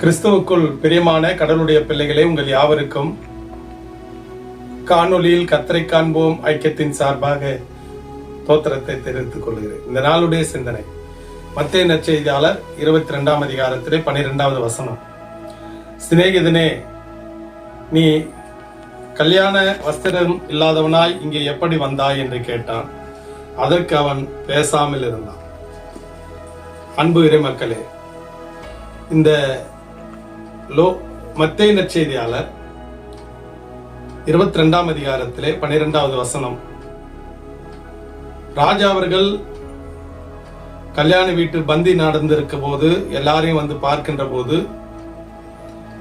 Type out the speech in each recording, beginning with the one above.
கிறிஸ்துவுக்குள் பிரியமான கடலுடைய பிள்ளைகளே உங்கள் யாவருக்கும் காணொளியில் கத்தரை காண்போம் ஐக்கியத்தின் சார்பாக தோத்திரத்தை தெரிவித்துக் கொள்கிறேன். இந்த நாளுடைய சிந்தனை. மத்திய நற்செய்தியாளர் இருபத்தி ரெண்டாம் அதிகாரத்திலே பனிரெண்டாவது வசனம். சிநேகிதனே நீ கல்யாண வஸ்திரம் இல்லாதவனாய் இங்கே எப்படி வந்தாய் என்று கேட்டான். அதற்கு அவன் பேசாமல் இருந்தான். அன்பு இறைமக்களே இந்த லோ மத்திய நற்செய்தியாளர் இருபத்தி ரெண்டாம் அதிகாரத்திலே பன்னிரெண்டாவது வசனம். ராஜா அவர்கள் கல்யாண வீட்டு பந்தி நடந்திருக்க போது எல்லாரையும் வந்து பார்க்கின்ற போது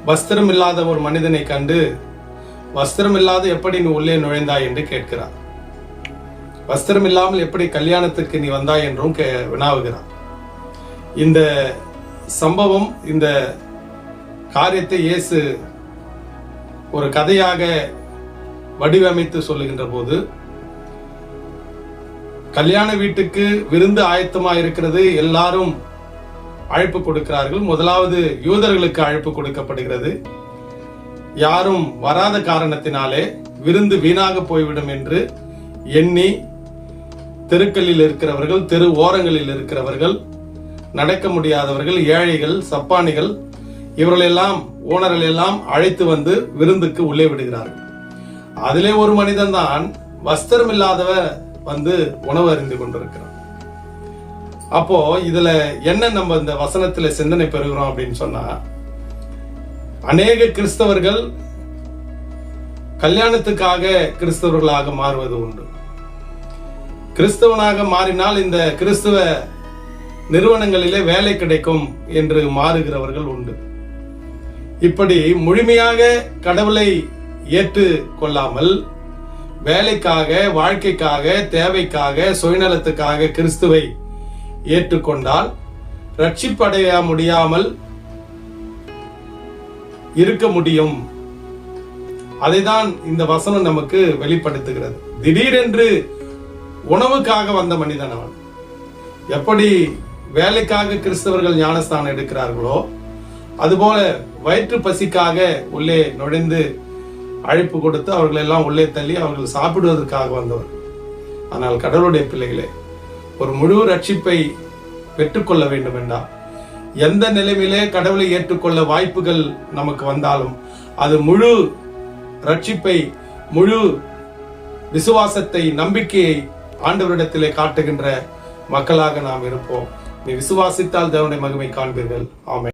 வஸ்திரம் இல்லாத ஒரு மனிதனை கண்டு வஸ்திரம் இல்லாத எப்படி நீ உள்ளே நுழைந்தாய்? என்று கேட்கிறார். வஸ்திரம் இல்லாமல் எப்படி கல்யாணத்துக்கு நீ வந்தாய்? என்றும் கே வினாவுகிறார். இந்த சம்பவம் இந்த காரியத்தை இயேசு ஒரு கதையாக வடிவமைத்து சொல்லுகின்ற போது கல்யாண வீட்டுக்கு விருந்து ஆயத்தமா இருக்கிறது எல்லாரும் அழைப்பு கொடுக்கிறார்கள். முதலாவது யூதர்களுக்கு அழைப்பு கொடுக்கப்படுகிறது. யாரும் வராத காரணத்தினாலே விருந்து வீணாக போய்விடும் என்று எண்ணி தெருக்களில் இருக்கிறவர்கள் தெரு ஓரங்களில் இருக்கிறவர்கள் நடக்க முடியாதவர்கள் ஏழைகள் சப்பானிகள் இவர்களெல்லாம் ஓனர்கள் எல்லாம் அழைத்து வந்து விருந்துக்கு உள்ளே விடுகிறார்கள். அதிலே ஒரு மனிதன் தான் வஸ்திரம் இல்லாதவ வந்து உணவு அறிந்து கொண்டிருக்கிறான். அப்போ இதுல என்ன நம்ம இந்த வசனத்துல சிந்தனை பெறுகிறோம் அப்படின்னு சொன்னா அநேக கிறிஸ்தவர்கள் கல்யாணத்துக்காக கிறிஸ்தவர்களாக மாறுவது உண்டு. கிறிஸ்தவனாக மாறினால் இந்த கிறிஸ்தவ நிறுவனங்களிலே வேலை கிடைக்கும் என்று மாறுகிறவர்கள் உண்டு. இப்படி முழுமையாக கடவுளை ஏற்று கொள்ளாமல் வேலைக்காக வாழ்க்கைக்காக தேவைக்காக சுயநலத்துக்காக கிறிஸ்துவை ஏற்றுக்கொண்டால் ரட்சிப்படைய முடியாமல் இருக்க முடியும். அதைதான் இந்த வசனம் நமக்கு வெளிப்படுத்துகிறது. திடீரென்று உணவுக்காக வந்த மனிதன் அவன். எப்படி வேலைக்காக கிறிஸ்தவர்கள் ஞானஸ்தானம் எடுக்கிறார்களோ அதுபோல வயிற்று பசிக்காக உள்ளே நுழைந்து அழைப்பு கொடுத்து அவர்கள் எல்லாம் உள்ளே தள்ளி அவர்கள் சாப்பிடுவதற்காக வந்தவர். ஆனால் கடவுளுடைய பிள்ளைகளே ஒரு முழு ரட்சிப்பை பெற்றுக்கொள்ள வேண்டும் என்றால் எந்த நிலைமையிலே கடவுளை ஏற்றுக்கொள்ள வாய்ப்புகள் நமக்கு வந்தாலும் அது முழு ரட்சிப்பை முழு விசுவாசத்தை நம்பிக்கையை ஆண்டவரிடத்திலே காட்டுகின்ற மக்களாக நாம் இருப்போம். நீ விசுவாசித்தால் தேவனுடைய மகிமை காண்பீர்கள். ஆமை